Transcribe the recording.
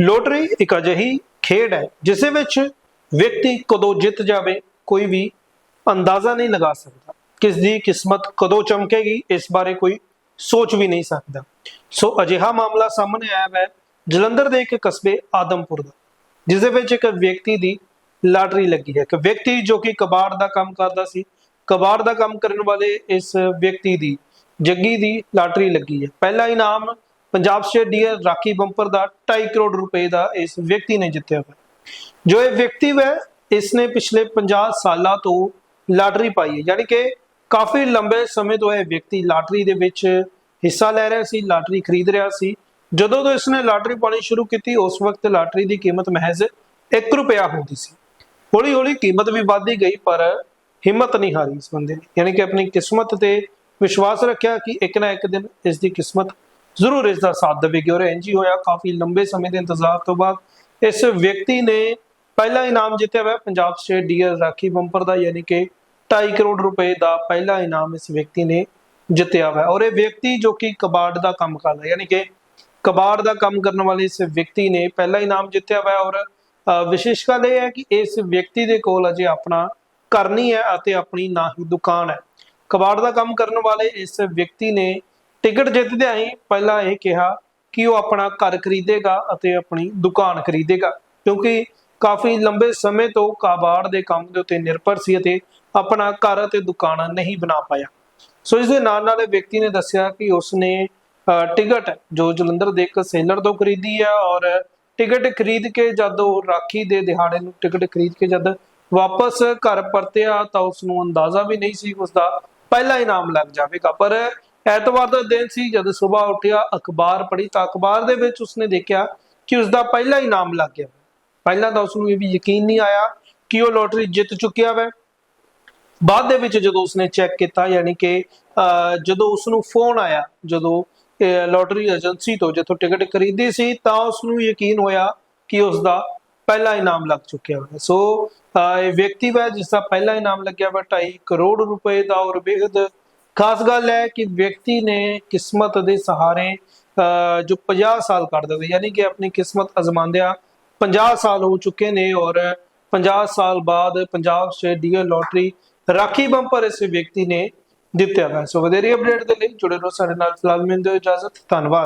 Lottery ਇੱਕ ਅਜਿਹੀ ਖੇਡ ਹੈ ਜਿਸ ਵਿੱਚ ਵਿਅਕਤੀ ਕਦੋਂ ਜਿੱਤ ਜਾਵੇ, ਕੋਈ ਵੀ ਅੰਦਾਜ਼ਾ ਨਹੀਂ ਲਗਾ ਸਕਦਾ। ਕਿਸ ਦੀ ਕਿਸਮਤ ਕਦੋਂ ਚਮਕੇਗੀ, ਇਸ ਬਾਰੇ ਕੋਈ ਸੋਚ ਵੀ ਨਹੀਂ ਸਕਦਾ। ਸੋ ਅਜਿਹਾ ਮਾਮਲਾ ਸਾਹਮਣੇ ਆਇਆ ਹੈ ਜਲੰਧਰ ਦੇ ਇੱਕ ਕਸਬੇ ਆਦਮਪੁਰ ਦਾ ਜਿਸ ਦੇ ਵਿੱਚ ਇੱਕ ਵਿਅਕਤੀ ਦੀ ਲਾਟਰੀ ਲੱਗੀ ਹੈ। ਇੱਕ ਵਿਅਕਤੀ ਜੋ ਕਿ ਕਬਾੜ ਦਾ ਕੰਮ ਕਰਦਾ ਸੀ, ਕਬਾੜ ਦਾ ਕੰਮ ਕਰਨ ਵਾਲੇ ਇਸ ਵਿਅਕਤੀ ਦੀ ਜੱਗੀ ਦੀ ਲਾਟਰੀ ਲੱਗੀ ਹੈ। ਪਹਿਲਾ ਇਨਾਮ Punjab state dear Rakhi bumper ਦਾ 2.5 ਕਰੋੜ ਰੁਪਏ ਦਾ ਇਸ ਵਿਅਕਤੀ ਨੇ ਜਿੱਤਿਆ ਹੈ ਜੋ ਇਹ ਵਿਅਕਤੀ ਹੈ ਇਸ ਨੇ ਪਿਛਲੇ 50 ਸਾਲਾਂ ਤੋਂ ਲਾਟਰੀ ਪਾਈ ਹੈ। ਯਾਨੀ ਕਿ ਕਾਫੀ ਲੰਬੇ ਸਮੇਂ ਤੋਂ ਇਹ ਵਿਅਕਤੀ ਲਾਟਰੀ ਦੇ ਵਿੱਚ ਹਿੱਸਾ ਲੈ ਰਿਹਾ ਸੀ, ਲਾਟਰੀ ਖਰੀਦ ਰਿਹਾ ਸੀ। ਜਦੋਂ ਤੋਂ ਇਸਨੇ ਲਾਟਰੀ ਪਾਣੀ ਸ਼ੁਰੂ ਕੀਤੀ, ਉਸ ਵਕਤ ਲਾਟਰੀ ਦੀ ਕੀਮਤ ਮਹਿਜ਼ 1 ਰੁਪਿਆ ਹੁੰਦੀ ਸੀ। ਹੌਲੀ ਹੌਲੀ ਕੀਮਤ ਵੀ ਵੱਧਦੀ ਗਈ, ਪਰ ਹਿੰਮਤ ਨਹੀਂ ਹਾਰੀ ਇਸ ਬੰਦੇ ਨੇ ਯਾਨੀ ਕਿ ਆਪਣੀ ਕਿਸਮਤ ਤੇ ਵਿਸ਼ਵਾਸ ਰੱਖਿਆ ਕਿ ਇੱਕ ਨਾ ਇੱਕ ਦਿਨ ਇਸ ਦੀ ਕਿਸਮਤ ਜ਼ਰੂਰ ਇਸ ਦਾ ਸਾਥ ਦੇਵੇਗੀ ਔਰ ਇੰਜ ਹੀ ਹੋਇਆ ਕਾਫੀ ਲੰਬੇ ਸਮੇਂ ਦੇ ਇੰਤਜ਼ਾਰ ਤੋਂ ਬਾਅਦ ਇਸ ਵਿਅਕਤੀ ਨੇ ਪਹਿਲਾ ਇਨਾਮ ਜਿੱਤਿਆ ਹੋਇਆ Punjab state dear Rakhi bumper ਦਾ, ਯਾਨੀ ਕਿ 2.5 ਕਰੋੜ ਰੁਪਏ ਦਾ ਪਹਿਲਾ ਇਨਾਮ ਇਸ ਵਿਅਕਤੀ ਨੇ ਜਿੱਤਿਆ ਹੋਇਆ ਔਰ ਇਹ ਵਿਅਕਤੀ ਜੋ ਕਿ ਕਬਾੜ ਦਾ ਕੰਮ ਕਰਦਾ ਯਾਨੀ ਕਿ ਕਬਾੜ ਦਾ ਕੰਮ ਕਰਨ ਵਾਲੇ ਇਸ ਵਿਅਕਤੀ ਨੇ ਪਹਿਲਾ ਇਨਾਮ ਜਿੱਤਿਆ ਹੋਇਆ ਔਰ ਵਿਸ਼ੇਸ਼ ਗੱਲ ਇਹ ਹੈ ਕਿ ਇਸ ਵਿਅਕਤੀ ਦੇ ਕੋਲ ਅਜੇ ਆਪਣਾ ਕਰਨੀ ਹੈ ਅਤੇ ਆਪਣੀ ਨਾ ਹੀ ਦੁਕਾਨ ਹੈ। ਕਬਾੜ ਦਾ ਕੰਮ ਕਰਨ ਵਾਲੇ ਇਸ ਵਿਅਕਤੀ ਨੇ ਟਿਕਟ ਜਿੱਤਦਿਆਂ ਹੀ ਪਹਿਲਾਂ ਇਹ ਕਿਹਾ ਕਿ ਉਹ ਆਪਣਾ ਘਰ ਖਰੀਦੇਗਾ ਅਤੇ ਆਪਣੀ ਦੁਕਾਨ ਖਰੀਦੇਗਾ ਕਿਉਂਕਿ ਕਾਫੀ ਲੰਬੇ ਸਮੇਂ ਤੋਂ ਕਬਾੜ ਦੇ ਕੰਮ ਦੇ ਉੱਤੇ ਨਿਰਭਰ ਸੀ ਅਤੇ ਆਪਣਾ ਘਰ ਅਤੇ ਦੁਕਾਨ ਨਹੀਂ ਬਣਾ ਪਾਇਆ। ਸੋ ਇਸ ਦੇ ਨਾਲ ਨਾਲ ਇਹ ਵਿਅਕਤੀ ਨੇ ਦੱਸਿਆ ਕਿ ਉਸਨੇ ਅ, ਟਿਕਟ ਜੋ ਜਲੰਧਰ ਦੇ ਇੱਕ ਸੇਲਰ ਤੋਂ ਖਰੀਦੀ ਹੈ ਔਰ ਟਿਕਟ ਖਰੀਦ ਕੇ ਜਦ ਉਹ ਰਾਖੀ ਦੇ ਦਿਹਾੜੇ ਨੂੰ ਟਿਕਟ ਖਰੀਦ ਕੇ ਜਦ ਵਾਪਸ ਘਰ ਪਰਤਿਆ ਤਾਂ ਉਸ ਨੂੰ ਅੰਦਾਜ਼ਾ ਵੀ ਨਹੀਂ ਸੀ ਉਸ ਦਾ ਪਹਿਲਾ ਇਨਾਮ ਲੱਗ ਜਾਵੇਗਾ। ਪਰ ਐਤਵਾਰ ਦਾ ਦਿਨ ਸੀ ਜਦ ਸਵੇਰ ਉੱਠਿਆ ਅਖਬਾਰ ਪੜ੍ਹੀ ਤਾਂ ਅਖਬਾਰ ਦੇ ਵਿੱਚ ਉਸਨੇ ਦੇਖਿਆ ਕਿ ਉਸ ਦਾ ਪਹਿਲਾ ਇਨਾਮ ਲੱਗ ਗਿਆ। ਪਹਿਲਾਂ ਤਾਂ ਉਸ ਨੂੰ ਇਹ ਵੀ ਯਕੀਨ ਨਹੀਂ ਆਇਆ ਕਿ ਉਹ ਲੋਟਰੀ ਜਿੱਤ ਚੁੱਕਿਆ ਵੈ। ਬਾਅਦ ਦੇ ਵਿੱਚ ਜਦੋਂ ਉਸਨੇ ਚੈੱਕ ਕੀਤਾ ਯਾਨੀ ਕਿ ਜਦੋਂ ਉਸ ਨੂੰ ਫੋਨ ਆਇਆ ਜਦੋਂ ਲੋਟਰੀ ਏਜੰਸੀ ਤੋਂ ਜਿੱਥੋਂ ਟਿਕਟ ਖਰੀਦੀ ਸੀ ਤਾਂ ਉਸ ਨੂੰ ਯਕੀਨ ਹੋਇਆ ਕਿ ਉਸ ਦਾ ਪਹਿਲਾ ਇਨਾਮ ਲੱਗ ਚੁੱਕਿਆ ਹੈ ਸੋ ਅਹ, ਇਹ ਵਿਅਕਤੀ ਹੈ ਜਿਸ ਦਾ ਪਹਿਲਾ ਇਨਾਮ ਲੱਗਿਆ ਵਾ 2.5 ਕਰੋੜ ਰੁਪਏ ਦਾ ਔਰ ਬੇहद ਖਾਸ ਗੱਲ ਹੈ ਕਿ ਵਿਅਕਤੀ ਨੇ ਕਿਸਮਤ ਦੇ ਸਹਾਰੇ ਅਹ, ਜੋ 50 ਸਾਲ ਕੱਢ ਦਿੱਤੇ ਯਾਨੀ ਕਿ ਆਪਣੀ ਕਿਸਮਤ ਅਜ਼ਮਾਉਂਦਿਆਂ 50 ਸਾਲ ਹੋ ਚੁੱਕੇ ਨੇ ਔਰ 50 ਸਾਲ ਬਾਅਦ Punjab state dear lottery Rakhi bumper ਇਸ ਵਿਅਕਤੀ ਨੇ ਜਿੱਤਿਆ ਹੈ। ਸੋ ਵਧੇਰੀ ਅਪਡੇਟ ਦੇ ਲਈ ਜੁੜੇ ਰਹੋ ਸਾਡੇ ਨਾਲ ਫਿਲਹਾਲ ਮਿਲਦੇ ਹੋ ਇਜਾਜ਼ਤ ਧੰਨਵਾਦ।